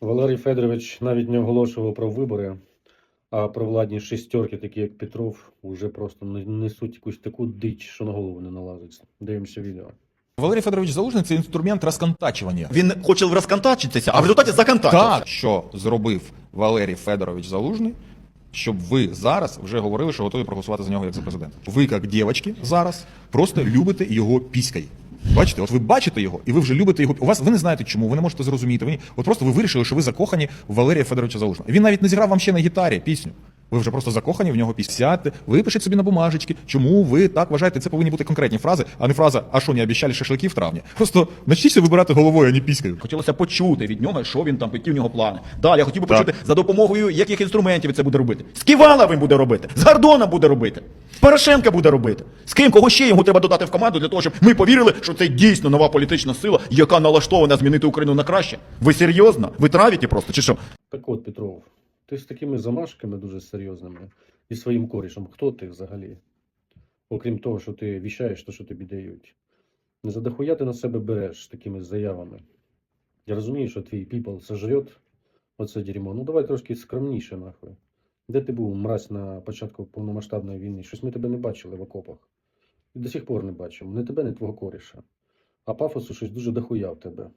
Валерій Федорович навіть не оголошував про вибори, а провладні шестерки, такі як Петров, вже просто не- несуть якусь таку дич, що на голову не налазить. Дивимося відео. Валерій Федорович Залужний це інструмент розконтачування. Він хоче розконтачитися, а в результаті законтачився. Так, що зробив Валерій Федорович Залужний, щоб ви зараз вже говорили, що готові проголосувати за нього як за президента. Ви, як дівчатки, зараз просто любите його піськай. Бачите, от ви бачите його, і ви вже любите його. У вас ви не знаєте чому, ви не можете зрозуміти. Ви от просто ви вирішили, що ви закохані в Валерія Федоровича Залужного. Він навіть не зіграв вам ще на гітарі пісню. Ви вже просто закохані в нього. Сядьте, випишіть собі на бумажечки, чому ви так вважаєте. Це повинні бути конкретні фрази, а не фраза А що, не обіцяли шашлики в травні. Просто начніться вибирати головою, а не піською. Хотілося почути від нього, що він там, які в нього плани. Далі я хотів би Так. почути, за допомогою яких інструментів це буде робити. З Ківала він буде робити, з Гордона буде робити, Порошенка буде робити. З ким, кого ще йому треба додати в команду для того, щоб ми повірили, що це дійсно нова політична сила, яка налаштована змінити Україну на краще. Ви серйозно? Ви травіті просто чи що? Так от, Петров, ти з такими замашками дуже серйозними і своїм корішем. Хто ти взагалі? Окрім того, що ти віщаєш те, що тобі дають. Не задохуя ти на себе береш такими заявами. Я розумію, що твій піпл сожрет оце дерьмо. Ну давай трошки скромніше, нахуй. Де ти був, мразь, на початку повномасштабної війни? Щось ми тебе не бачили в окопах. І до сих пор не бачимо. Не тебе, не твого коріша. А пафосу щось дуже дохуя в тебе.